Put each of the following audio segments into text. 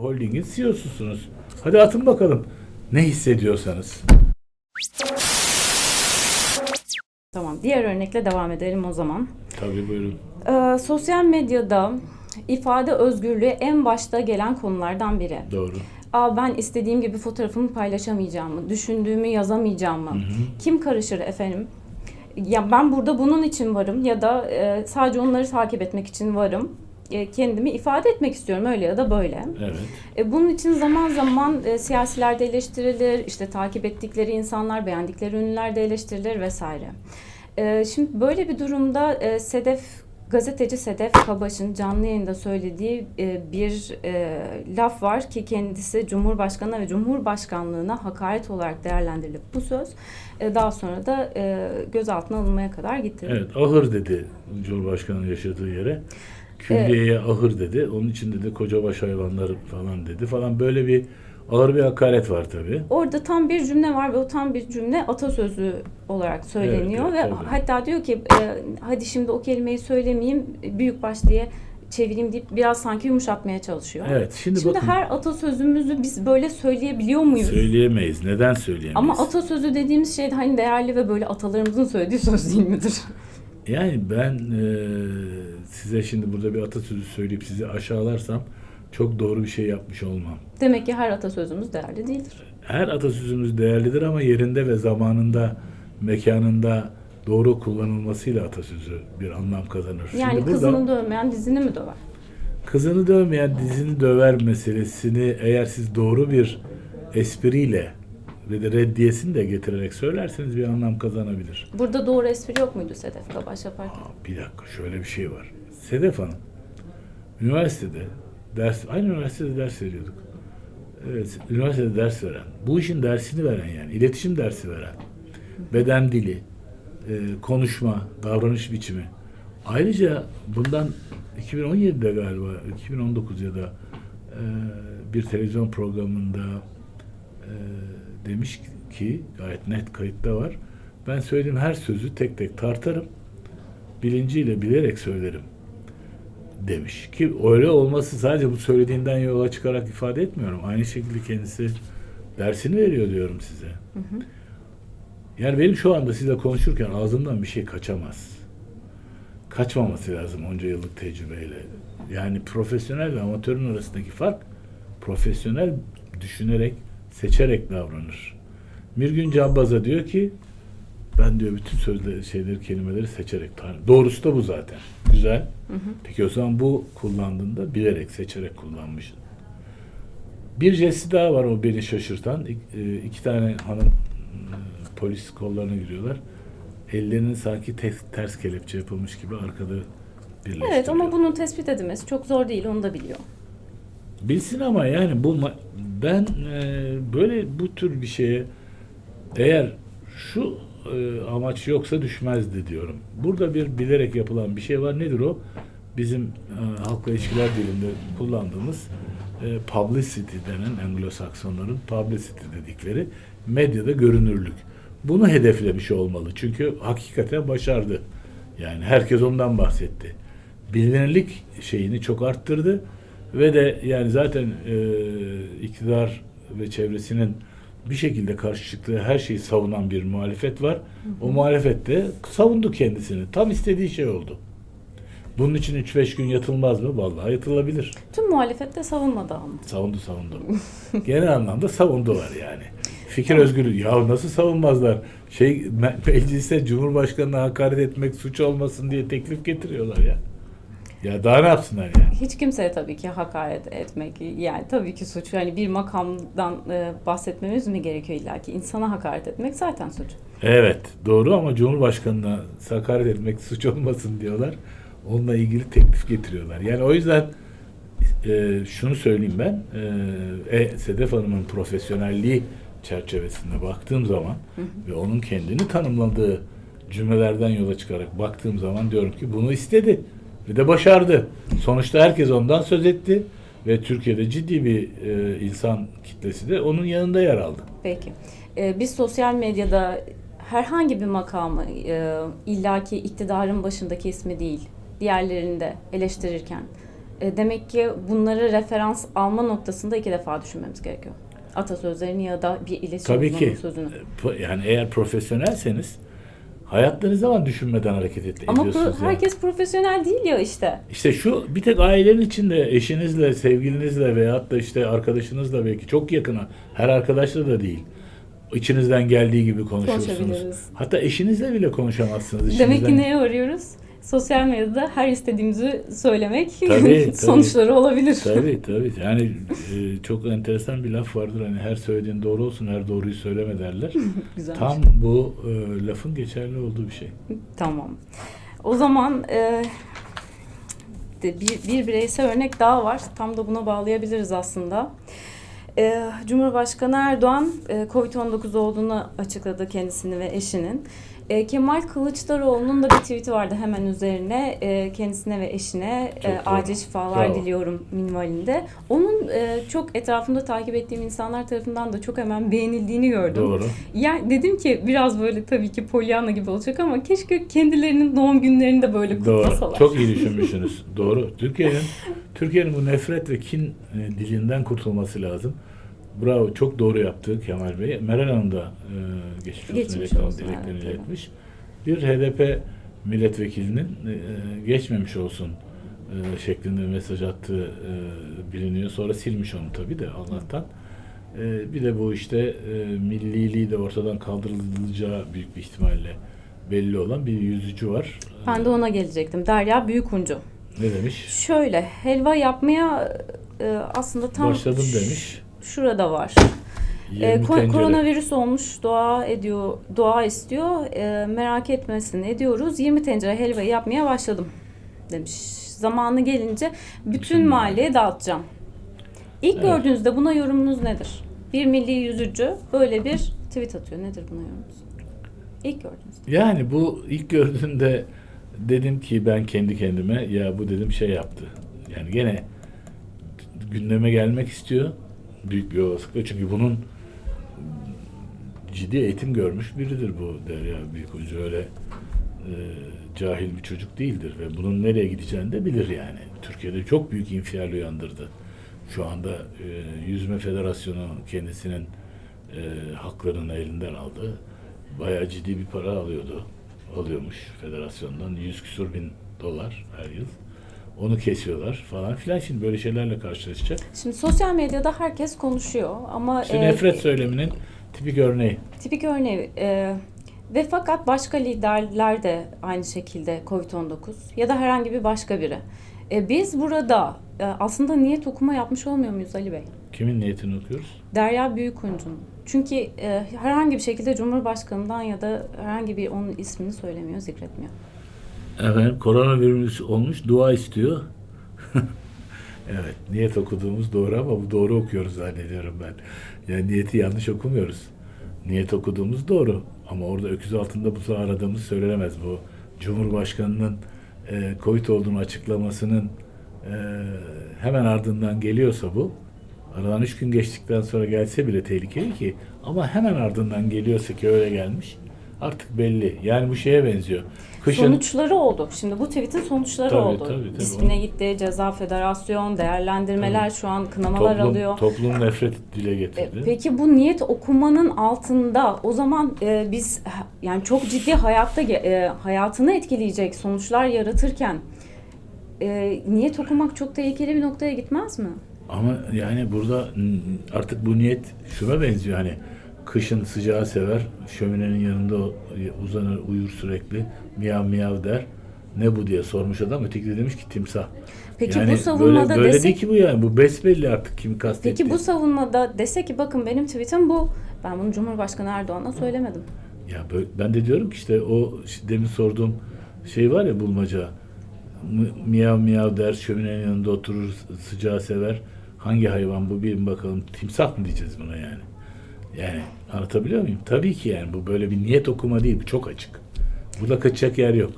Holding'in CEO'susunuz. Hadi atın bakalım ne hissediyorsanız. Tamam. Diğer örnekle devam edelim o zaman. Tabii buyurun. Ee, sosyal medyada ifade özgürlüğü en başta gelen konulardan biri. Doğru. Aa, ben istediğim gibi fotoğrafımı paylaşamayacağım mı? Düşündüğümü yazamayacağım mı? Kim karışır efendim? Ya ben burada bunun için varım ya da e, sadece onları takip etmek için varım. E, kendimi ifade etmek istiyorum öyle ya da böyle. Evet. E, bunun için zaman zaman e, siyasiler de eleştirilir, işte takip ettikleri insanlar, beğendikleri ünlüler de eleştirilir vesaire. Şimdi böyle bir durumda Sedef gazeteci Sedef Kabaş'ın canlı yayında söylediği bir laf var ki kendisi Cumhurbaşkanı ve Cumhurbaşkanlığına hakaret olarak değerlendirilip bu söz daha sonra da gözaltına alınmaya kadar gitti. Evet ahır dedi Cumhurbaşkanı yaşadığı yere. Külliyeye ahır dedi. Onun için dedi kocabaş hayvanları falan dedi falan böyle bir ağır bir hakaret var tabii. Orada tam bir cümle var ve o tam bir cümle atasözü olarak söyleniyor Evet, evet, ve tabii. hatta diyor ki e, hadi şimdi o kelimeyi söylemeyeyim büyükbaş diye çevireyim deyip biraz sanki yumuşatmaya çalışıyor. Evet şimdi, Şimdi bakın her atasözümüzü biz böyle söyleyebiliyor muyuz? söyleyemeyiz. Neden söyleyemeyiz? Ama atasözü dediğimiz şey hani değerli ve böyle atalarımızın söylediği söz değil midir? Yani ben e, size şimdi burada bir atasözü söyleyip sizi aşağılarsam çok doğru bir şey yapmış olmam. Demek ki her atasözümüz değerli değildir. Her atasözümüz değerlidir ama yerinde ve zamanında, mekanında doğru kullanılmasıyla atasözü bir anlam kazanır. Yani Şimdi burada kızını dövmeyen dizini mi döver? kızını dövmeyen dizini döver meselesini eğer siz doğru bir espriyle ve de reddiyesini de getirerek söylerseniz bir anlam kazanabilir. Burada doğru espri yok muydu Sedef Kabaş yaparken? Aa, bir dakika şöyle bir şey var. Sedef Hanım üniversitede ders aynı üniversitede ders veriyorduk. Evet, üniversitede ders veren, bu işin dersini veren yani iletişim dersi veren, beden dili, e, konuşma, davranış biçimi. Ayrıca bundan 2017'de galiba 2019 ya da e, bir televizyon programında e, demiş ki gayet net kayıtta var. Ben söylediğim her sözü tek tek tartarım bilinciyle bilerek söylerim demiş. Ki öyle olması sadece bu söylediğinden yola çıkarak ifade etmiyorum. Aynı şekilde kendisi dersini veriyor diyorum size. Yani benim şu anda sizinle konuşurken ağzımdan bir şey kaçamaz. Kaçmaması lazım onca yıllık tecrübeyle. Yani profesyonel ve amatörün arasındaki fark profesyonel düşünerek, seçerek davranır. Mirgün Cambaz'a diyor ki ben diyor bütün sözleri, şeyleri, kelimeleri seçerek tanırım. Doğrusu da bu zaten. Güzel. Peki o zaman bu kullandığında bilerek, seçerek kullanmışsın. Bir jesti daha var o beni şaşırtan. E, iki tane hanım e, polis kollarına giriyorlar. Ellerini sanki ters, ters kelepçe yapılmış gibi arkada birleştiriyor. Evet ama bunun tespit edilmesi çok zor değil onu da biliyor. Bilsin ama yani bu ben e, böyle bu tür bir şeye eğer şu e, amaç yoksa düşmezdi diyorum. Burada bir bilerek yapılan bir şey var. Nedir o? Bizim e, halkla ilişkiler dilinde kullandığımız e, publicity denen Anglo-Saksonların publicity dedikleri medyada görünürlük. Bunu hedeflemiş olmalı. Çünkü hakikaten başardı. Yani herkes ondan bahsetti. Bilinirlik şeyini çok arttırdı ve de yani zaten e, iktidar ve çevresinin bir şekilde karşı çıktığı her şeyi savunan bir muhalefet var. O muhalefet de savundu kendisini. Tam istediği şey oldu. Bunun için 3-5 gün yatılmaz mı? Vallahi yatılabilir. Tüm muhalefet de savunmadı ama. Savundu savundu. Genel anlamda savundular yani. Fikir özgürlüğü. Ya nasıl savunmazlar? Şey me- meclise Cumhurbaşkanı'na hakaret etmek suç olmasın diye teklif getiriyorlar ya. Ya daha ne yapsınlar yani? Hiç kimseye tabii ki hakaret etmek yani tabii ki suç. Yani bir makamdan e, bahsetmemiz mi gerekiyor illa ki? İnsana hakaret etmek zaten suç. Evet doğru ama Cumhurbaşkanı'na hakaret etmek suç olmasın diyorlar. Onunla ilgili teklif getiriyorlar. Yani o yüzden e, şunu söyleyeyim ben. E, e, Sedef Hanım'ın profesyonelliği çerçevesinde baktığım zaman ve onun kendini tanımladığı cümlelerden yola çıkarak baktığım zaman diyorum ki bunu istedi ve de başardı. Sonuçta herkes ondan söz etti ve Türkiye'de ciddi bir e, insan kitlesi de onun yanında yer aldı. Peki. E, biz sosyal medyada herhangi bir makamı e, illaki iktidarın başındaki ismi değil, diğerlerini de eleştirirken E, demek ki bunları referans alma noktasında iki defa düşünmemiz gerekiyor. Atasözlerini ya da bir iletişim Tabii ki. sözünü. Po- Yani eğer profesyonelseniz hayatta ne zaman düşünmeden hareket et, Ama pro- ediyorsunuz. yani. herkes profesyonel değil ya işte. İşte şu bir tek ailenin içinde eşinizle, sevgilinizle veyahut da işte arkadaşınızla belki çok yakına, her arkadaşla da değil. İçinizden geldiği gibi konuşursunuz. Konuşabiliriz. Hatta eşinizle bile konuşamazsınız. Demek ki neye varıyoruz? Sosyal medyada her istediğimizi söylemek Tabii, tabii. sonuçları olabilir. Tabii tabii. Yani e, çok enteresan bir laf vardır. Hani her söylediğin doğru olsun, her doğruyu söyleme derler. Güzelmiş. Tam bu e, lafın geçerli olduğu bir şey. Tamam. O zaman e, de bir, bir bireysel örnek daha var. Tam da buna bağlayabiliriz aslında. E, Cumhurbaşkanı Erdoğan e, Covid-19 olduğunu açıkladı kendisini ve eşinin. E, Kemal Kılıçdaroğlu'nun da bir tweet'i vardı hemen üzerine e, kendisine ve eşine Çok e, acil şifalar Bravo. diliyorum minvalinde. Onun e, çok etrafımda takip ettiğim insanlar tarafından da çok hemen beğenildiğini gördüm. Doğru. Yani dedim ki biraz böyle tabii ki Pollyanna gibi olacak ama keşke kendilerinin doğum günlerini de böyle kutlasalar. Doğru. Çok iyi düşünmüşsünüz. Doğru. Türkiye'nin Türkiye'nin bu nefret ve kin e, dilinden kurtulması lazım. Bravo. Çok doğru yaptı Kemal Bey. Meral Hanım da e, geçmiş olsun Geçmiş dileklerini, olsun, dileklerini evet, iletmiş. Bir HDP milletvekilinin e, geçmemiş olsun e, şeklinde mesaj attığı e, biliniyor. Sonra silmiş onu tabii de Allah'tan. E, bir de bu işte e, milliliği de ortadan kaldırılacağı büyük bir ihtimalle belli olan bir yüzücü var. Ben de ona gelecektim. Derya Büyükuncu. Ne demiş? Şöyle helva yapmaya e, aslında tam Başladım demiş. Şurada var. 20 E, ko- tencere. koronavirüs olmuş, dua ediyor, dua istiyor. E, merak etmesin ediyoruz. 20 tencere helvayı yapmaya başladım demiş. Zamanı gelince bütün, mahalleye dağıtacağım. İlk Evet. gördüğünüzde buna yorumunuz nedir? Bir milli yüzücü böyle bir tweet atıyor. Nedir buna yorumunuz? İlk gördüğünüzde. Yani bu ilk gördüğümde dedim ki ben kendi kendime ya bu dedim şey yaptı. Yani gene gündeme gelmek istiyor. Büyük bir olasılıkla. Çünkü bunun ciddi eğitim görmüş biridir bu Derya Büyükuncu. Öyle e, cahil bir çocuk değildir ve bunun nereye gideceğini de bilir yani. Türkiye'de çok büyük infial uyandırdı. Şu anda e, Yüzme Federasyonu kendisinin e, haklarını elinden aldı. Bayağı ciddi bir para alıyordu. Alıyormuş federasyondan. Yüz küsur bin dolar her yıl. Onu kesiyorlar falan filan. Şimdi böyle şeylerle karşılaşacak. Şimdi sosyal medyada herkes konuşuyor ama İşte e, nefret söyleminin tipik örneği. tipik örneği e, ve fakat başka liderler de aynı şekilde Covid-19 ya da herhangi bir başka biri. E, biz burada e, aslında niyet okuma yapmış olmuyor muyuz Ali Bey? Kimin niyetini okuyoruz? Derya Büyükuncu'nun. Çünkü e, herhangi bir şekilde Cumhurbaşkanı'ndan ya da herhangi bir onun ismini söylemiyor, zikretmiyor. Efendim koronavirüs olmuş dua istiyor. evet niyet okuduğumuz doğru ama bu doğru okuyoruz zannediyorum ben. Yani niyeti yanlış okumuyoruz. Niyet okuduğumuz doğru ama orada öküz altında buzağı aradığımız söylenemez. Bu Cumhurbaşkanı'nın e, Covid olduğunu açıklamasının e, hemen ardından geliyorsa bu aradan üç gün geçtikten sonra gelse bile tehlikeli ki ama hemen ardından geliyorsa ki öyle gelmiş artık belli. Yani bu şeye benziyor. Kışın Sonuçları oldu. Şimdi bu tweet'in sonuçları Tabii, oldu. tabii, tabii. İsmine gitti, ceza federasyon, değerlendirmeler şu an kınamalar toplum, alıyor. toplum nefret dile E, getirdi. Peki bu niyet okumanın altında o zaman e, biz yani çok ciddi hayatta e, hayatını etkileyecek sonuçlar yaratırken e, niyet okumak çok tehlikeli bir noktaya gitmez mi? Ama yani burada artık bu niyet şuna benziyor hani kışın sıcağı sever, şöminenin yanında uzanır, uyur sürekli, miyav miyav der. Ne bu diye sormuş adam, öteki de demiş ki timsah. Peki yani bu savunmada böyle, böyle desek değil ki bu yani, bu besbelli artık kimi kastettiği. Peki bu savunmada dese ki bakın benim tweetim bu. Ben bunu Cumhurbaşkanı Erdoğan'a söylemedim. Ya böyle, ben de diyorum ki işte o ş- demin sorduğum şey var ya bulmaca. Miyav miyav der, şöminenin yanında oturur, sı- sıcağı sever. Hangi hayvan bu bilin bakalım. Timsah mı diyeceğiz buna yani? Yani anlatabiliyor muyum? Tabii ki yani bu böyle bir niyet okuma değil. Bu çok açık. Burada kaçacak yer yok.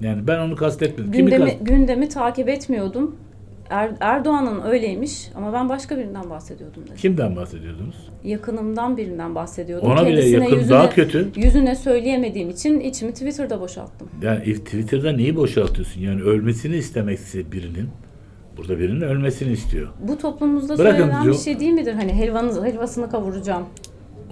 Yani ben onu kastetmedim. Kimi Gündemi, kast- gündemi takip etmiyordum. Er- Erdoğan'ın öyleymiş ama ben başka birinden bahsediyordum dedi. Kimden bahsediyordunuz? Yakınımdan birinden bahsediyordum. Ona bile Kendisine yakın, yüzüne, daha kötü. Yüzüne söyleyemediğim için içimi Twitter'da boşalttım. Yani Twitter'da neyi boşaltıyorsun? Yani ölmesini istemekse birinin Burada birinin ölmesini istiyor. Bu toplumumuzda Bırakın söylenen bir diyor- şey değil midir? Hani helvanız, helvasını kavuracağım.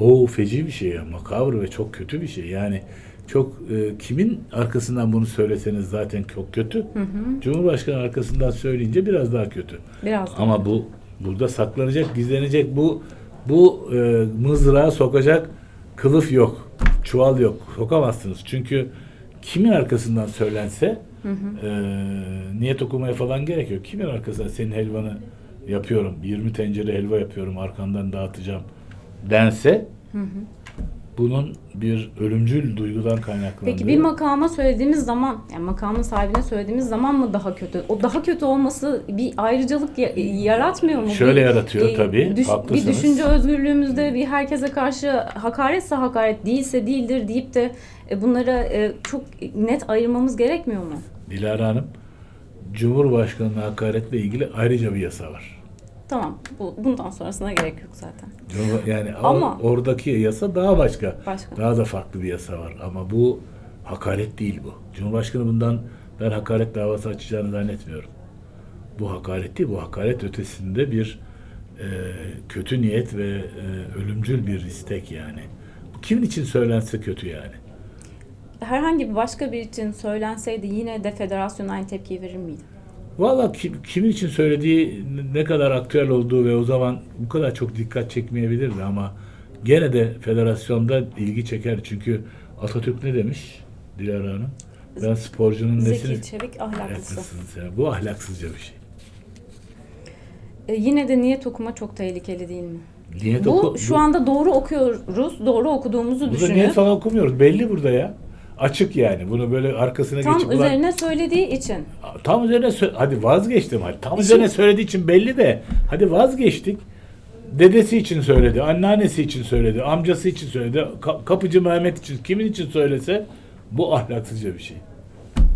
O feci bir şey ya. Makabr ve çok kötü bir şey. Yani çok e, kimin arkasından bunu söyleseniz zaten çok kötü. Cumhurbaşkanı arkasından söyleyince biraz daha kötü. Biraz da. Ama bu burada saklanacak, gizlenecek bu bu e, mızrağa sokacak kılıf yok. Çuval yok. Sokamazsınız. Çünkü kimin arkasından söylense e, niyet okumaya falan gerek yok. Kimin arkasından senin helvanı yapıyorum, 20 tencere helva yapıyorum, arkandan dağıtacağım dense bunun bir ölümcül duygudan kaynaklandığı. Peki bir makama söylediğimiz zaman, yani makamın sahibine söylediğimiz zaman mı daha kötü? O daha kötü olması bir ayrıcalık ya- yaratmıyor mu? Şöyle Bir- yaratıyor e, tabii, düş- haklısınız. bir düşünce özgürlüğümüzde bir herkese karşı hakaretse hakaret, değilse değildir deyip de e, bunlara e, çok net ayırmamız gerekmiyor mu? Dilara Hanım, Cumhurbaşkanı'na hakaretle ilgili ayrıca bir yasa var. Tamam, bu, bundan sonrasına gerek yok zaten. Yani Ama- oradaki yasa daha başka. Başka. Daha da farklı bir yasa var. Ama bu hakaret değil bu. Cumhurbaşkanı bundan ben hakaret davası açacağını zannetmiyorum. Bu hakaret değil, bu hakaret ötesinde bir e, kötü niyet ve e, ölümcül bir istek yani. Bu kimin için söylense kötü yani. Herhangi bir başka bir için söylenseydi yine de federasyon aynı tepkiyi verir miydi? Valla kim, kimin için söylediği ne kadar aktüel olduğu ve o zaman bu kadar çok dikkat çekmeyebilirdi ama gene de federasyonda ilgi çeker. Çünkü Atatürk ne demiş Dilara Hanım? Ben sporcunun nesini... Zeki, çevik, ahlaklısı. Ahlaklısın sen. Bu ahlaksızca bir şey. E, yine de niyet okuma çok tehlikeli değil mi? Niyet Bu oku- şu anda doğru okuyoruz, doğru okuduğumuzu Burada düşünüp niyet falan okumuyoruz. Belli burada ya. Açık yani. Bunu böyle arkasına tam geçip ulan- üzerine söylediği için Tam üzerine hadi vazgeçtim hadi. Tam Şimdi- üzerine söylediği için belli de hadi vazgeçtik. Dedesi için söyledi, anneannesi için söyledi, amcası için söyledi, ka- kapıcı Mehmet için, kimin için söylese bu ahlaksızca bir şey.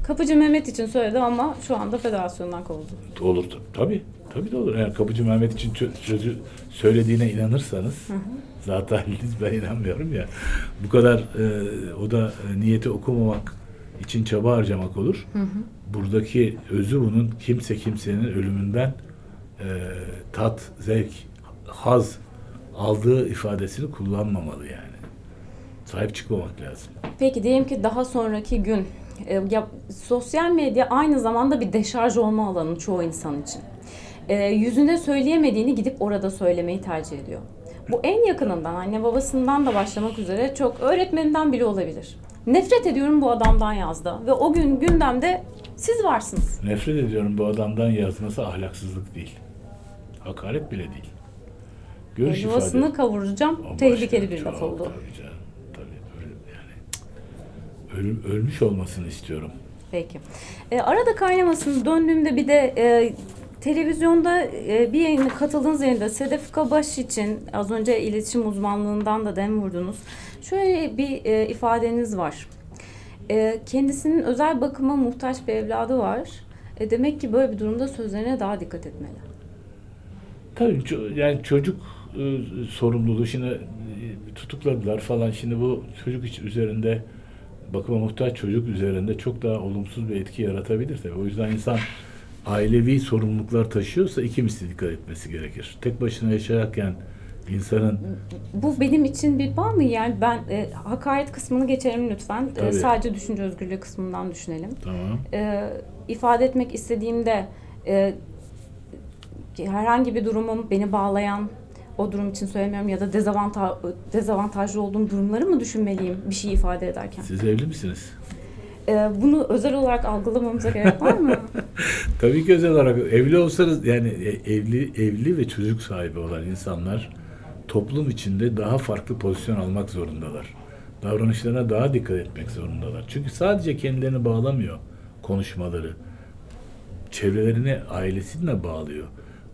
Kapıcı Mehmet için söyledi ama şu anda federasyondan kovuldu. Olur tabii. Tabii, de olur. Eğer kapıcı Mehmet için sözü söylediğine inanırsanız zaten ben inanmıyorum ya. Bu kadar e, o da e, niyeti okumamak için çaba harcamak olur. Buradaki özü bunun kimse kimsenin ölümünden e, tat, zevk, haz aldığı ifadesini kullanmamalı yani. Sahip çıkmamak lazım. Peki diyelim ki daha sonraki gün e, ya, sosyal medya aynı zamanda bir deşarj olma alanı çoğu insan için. E, yüzüne söyleyemediğini gidip orada söylemeyi tercih ediyor. Bu en yakınından, anne babasından da başlamak üzere çok öğretmeninden bile olabilir. Nefret ediyorum bu adamdan yazdı ve o gün gündemde siz varsınız. Nefret ediyorum bu adamdan yazması ahlaksızlık değil. Hakaret bile değil. Görüş ifade. Yuvasını kavuracağım. O Tehlikeli bir laf oldu. Tabii canım. Tabii öyle yani. Ölüm, ölmüş olmasını istiyorum. Peki. E, arada kaynamasın döndüğümde bir de e, televizyonda e, bir yayına katıldığınız yayında Sedef Kabaş için az önce iletişim uzmanlığından da dem vurdunuz. Şöyle bir e, ifadeniz var. E, kendisinin özel bakıma muhtaç bir evladı var. E, demek ki böyle bir durumda sözlerine daha dikkat etmeli. Tabii yani çocuk e, sorumluluğu şimdi e, tutukladılar falan. Şimdi bu çocuk iç üzerinde bakıma muhtaç çocuk üzerinde çok daha olumsuz bir etki yaratabilir tabii. O yüzden insan ailevi sorumluluklar taşıyorsa iki misli dikkat etmesi gerekir. Tek başına yaşarken insanın Bu benim için bir bağ mı? Yani ben e, hakaret kısmını geçelim lütfen. E, sadece düşünce özgürlüğü kısmından düşünelim. tamam e, ifade etmek istediğimde e, herhangi bir durumum beni bağlayan o durum için söylemiyorum ya da dezavantaj, dezavantajlı olduğum durumları mı düşünmeliyim bir şey ifade ederken? siz evli misiniz? E, bunu özel olarak algılamamıza gerek var mı? Tabii ki özel olarak evli olsanız yani e- evli evli ve çocuk sahibi olan insanlar toplum içinde daha farklı pozisyon almak zorundalar. Davranışlarına daha dikkat etmek zorundalar. Çünkü sadece kendilerini bağlamıyor konuşmaları. Çevrelerini ailesine bağlıyor.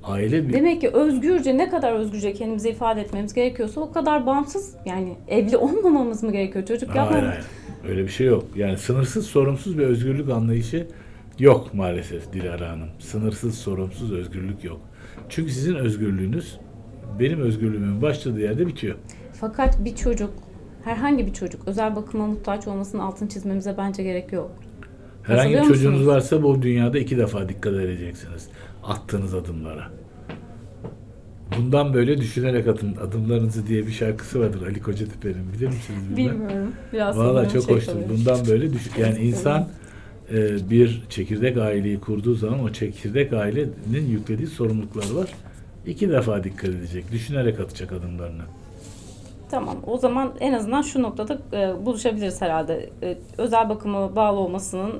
Aile bir Demek ki özgürce ne kadar özgürce kendimizi ifade etmemiz gerekiyorsa o kadar bağımsız yani evli olmamamız mı gerekiyor çocuk Hayır yapmamız? hayır. Öyle bir şey yok. Yani sınırsız sorumsuz bir özgürlük anlayışı yok maalesef Dilara Hanım. Sınırsız sorumsuz özgürlük yok. Çünkü sizin özgürlüğünüz benim özgürlüğümün başladığı yerde bitiyor. Fakat bir çocuk herhangi bir çocuk özel bakıma muhtaç olmasının altını çizmemize bence gerek yok. Herhangi bir çocuğunuz varsa bu dünyada iki defa dikkat edeceksiniz. Attığınız adımlara. Bundan böyle düşünerek atın adımlarınızı diye bir şarkısı vardır Ali Kocatepe'nin. Bilir misiniz? bilmem. Bilmiyorum. Biraz Valla çok şey hoştur. kalıyor. Bundan böyle düş yani insan e, bir çekirdek aileyi kurduğu zaman o çekirdek ailenin yüklediği sorumluluklar var. İki defa dikkat edecek. Düşünerek atacak adımlarını. Tamam. O zaman en azından şu noktada e, buluşabiliriz herhalde. E, özel bakıma bağlı olmasının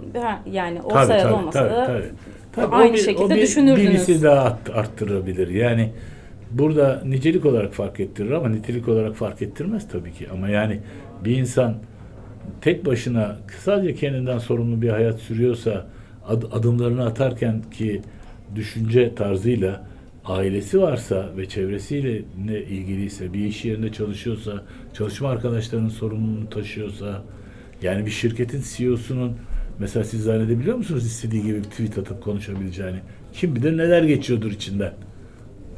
yani olsa ya da olmasa da Tabii, aynı o bir, şekilde o bir, düşünürdünüz. birisi daha art- arttırabilir. Yani burada nicelik olarak fark ettirir ama nitelik olarak fark ettirmez tabii ki. Ama yani bir insan tek başına sadece kendinden sorumlu bir hayat sürüyorsa ad- adımlarını atarken ki düşünce tarzıyla ailesi varsa ve çevresiyle ne ilgiliyse bir iş yerinde çalışıyorsa çalışma arkadaşlarının sorumluluğunu taşıyorsa yani bir şirketin CEO'sunun mesela siz zannedebiliyor musunuz istediği gibi bir tweet atıp konuşabileceğini? Kim bilir neler geçiyordur içinden.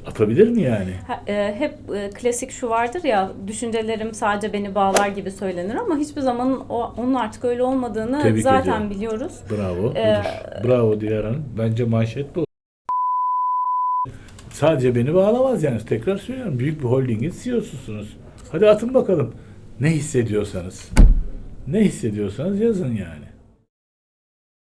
Atabilir mi yani? Ha, e, hep e, klasik şu vardır ya düşüncelerim sadece beni bağlar gibi söylenir ama hiçbir zaman o, onun artık öyle olmadığını Tebrik zaten ediyorum. biliyoruz. Bravo. Ee, budur. Bravo Dilara Hanım. Bence manşet bu. Sadece beni bağlamaz yani. Tekrar söylüyorum. Büyük bir holdingin CEO'susunuz. Hadi atın bakalım. Ne hissediyorsanız. Ne hissediyorsanız yazın yani.